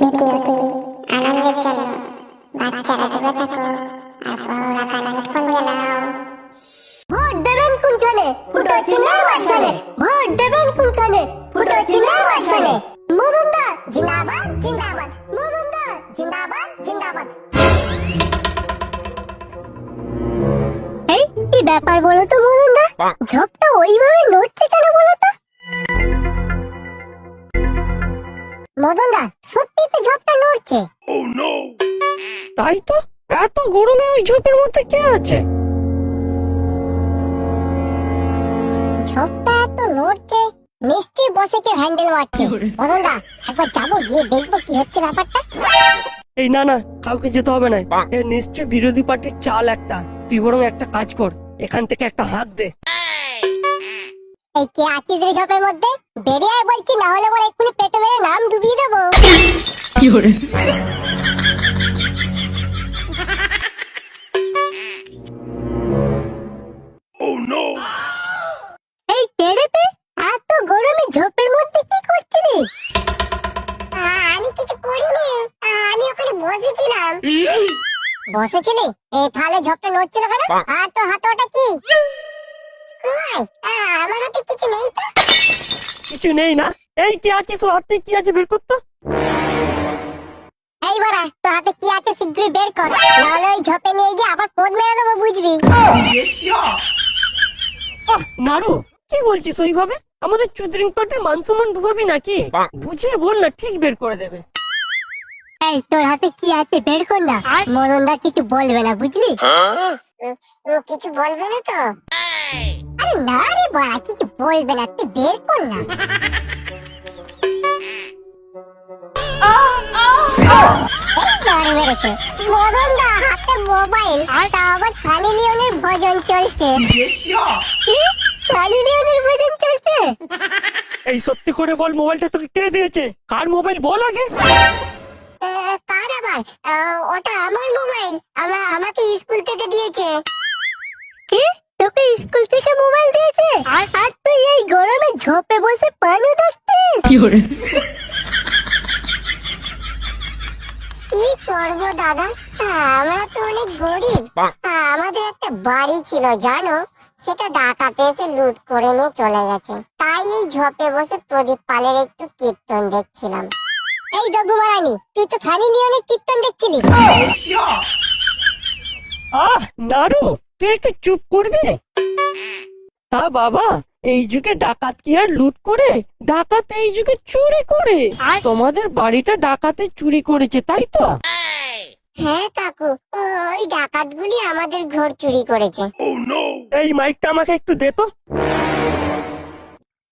ভিডিওটি আনন্দের জন্য। বাচ্চারা দূরে থাকো আর বড়রা কানে হেডফোন দিয়ে নাও। ভোট দেবেন কোনখানে ফুটো মাঝখানে ভোট দেবেন কোনখানে ফুটো মাঝখানে মজুমদার জিন্দাবাদ জিন্দাবাদ। মজুমদার জিন্দাবাদ জিন্দাবাদ। এই কি ব্যাপার বলো তো মজুমদার ঝোপটা ওইভাবে নড়ছে কেন বলো তো? মদনদা সত্যি তো ঝোপটা নড়ছে। তাই তো? এত গরমে ওই ঝোপের মধ্যে কে আছে? ঝোপটা এত নড়ছে নিশ্চয়ই বসে কে হ্যান্ডেল মারছে। মদনদা একবার যাব গিয়ে দেখব কি হচ্ছে ব্যাপারটা। এই না না কাউকে যেতে হবে না। এ নিশ্চয় বিরোধী পার্টির চাল একটা। তুই বরং একটা কাজ কর এখান থেকে একটা হাত দে। এই কে আছিস রে ঝোপের মধ্যে? বেরিয়ে আয় বলছি না হলে পরে এক্ষুনি এই কেড়েতে এত গরমে ঝোপের মধ্যে কি করছিলি? আমি কিছু করিনি। আমি ওখানে বসেছিলাম। বসেছিলি? এই তাহলে ঝোপটা নড়ছিল কেন? আর হাতে ওটা কি? আমার হাতে কিছু নেই তো? কিছু নেই না। এই কি আছিস ওর হাতে কি আছে? বের করতো হাতে কি আছে শীঘ্রই বের কর। নাহলে ওই ঝোপে নিয়ে গিয়ে আবার পোদ মেরে দেবো বুঝবি নাড়ু কি বলছিস ওইভাবে? আমাদের চুদ্রিং পার্টির মান সম্মান ডুবাবি নাকি? বুঝিয়ে বল না ঠিক বের করে দেবে। এই তোর হাতে কি আছে বের কর না। মদনদা কিছু বলবে না বুঝলি? কিছু বলবে না তো? আরে না রে বাড়া কিছু বলবে না তুই বের কর না। মার মেরেছে। মদনদা হাতে মোবাইল তা আবার সানি লিওনের ভজন চলছে। কি? সানি লিওনের ভজন চলছে? এই সত্যি করে বল মোবাইলটা তোকে কে দিয়েছে? কার মোবাইল বল আগে। কার আবার? আহ, ওটা আমার মোবাইল। আমার আমাকে স্কুল থেকে দিয়েছে। কি? তোকে স্কুল থেকে মোবাইল দিয়েছে? আর? আর তুই এই গরমে ঝোপে বসে পানু দেখছিস? কি করব দাদা? আমরা তো অনেক গরিব। আমাদের একটা বাড়ি ছিল জানো? সেটা ডাকাতে এসে লুট করে নিয়ে চলে গেছে। তাই এই ঝোপে বসে প্রদীপ পালের একটু কীর্তন দেখছিলাম। এই দাদু মারানি তুই তো সানি লিওনের কীর্তন দেখছিলি? আহ নাড়ু তুই একটু চুপ করবি? তা বাবা এই যুগে ডাকাত কি আর লুট করে? ডাকাত এই যুগে চুরি করে। তোমাদের বাড়িটা ডাকাতে চুরি করেছে তাই তো? হ্যাঁ কাকু। ওই ডাকাতগুলি আমাদের ঘর চুরি করেছে। এই মাইকটা আমাকে একটু দে তো।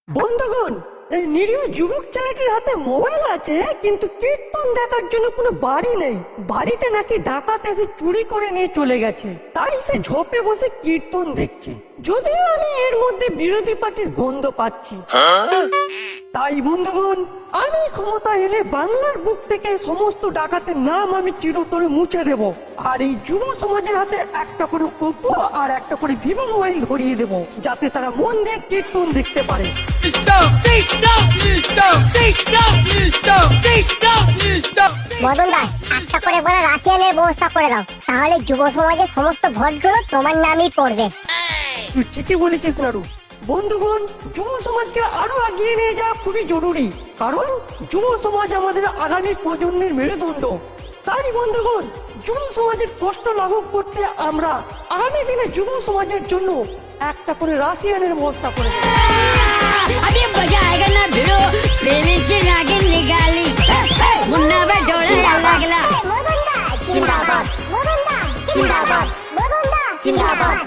বন্ধুগণ এই নিরীহ যুবক ছেলেটির হাতে মোবাইল আছে কিন্তু কীর্তন দেখার জন্য কোনো বাড়ি নেই। বাড়িটা নাকি ডাকাত এসে চুরি করে নিয়ে চলে গেছে। তাই সে ঝোপে বসে কীর্তন দেখছে। যদিও আমি এর মধ্যে বিরোধী পার্টির গন্ধ পাচ্ছি। তাই বন্ধুগণ আমি ক্ষমতা এলে বাংলার বুক থেকে সমস্ত ডাকাতের নাম আমি চিরতরে মুছে দেব। আর এই যুব সমাজের হাতে একটা করে ওপো আর একটা করে ভিভো মোবাইল ধরিয়ে দেব যাতে তারা মন দিয়ে কীর্তন দেখতে পারে! মদনদা একটা করে বড় রাশিয়ানের ব্যবস্থা করে দাও তাহলে যুব সমাজের সমস্ত ভোটগুলো তোমার নামই পড়বে। তুই ঠিকই বলেছিস নাড়ু বন্ধুগণ যুব সমাজকে আরো এগিয়ে নিয়ে যাওয়া খুবই জরুরি কারণ যুব সমাজ আমাদের আগামী প্রজন্মের মেরুদণ্ড তাই বন্ধুগণ যুব সমাজের কষ্ট লাঘব করতে আমরা আগামী দিনে যুব সমাজের জন্য একটা করে রাশিয়ানের ব্যবস্থা করে দেব। अभी मजा आएगा ना भिड़ो पहले से नागिन निकाली मुन्ना पे डोला लगला মদনদা জিন্দাবাদ মদনদা জিন্দাবাদ মদনদা জিন্দাবাদ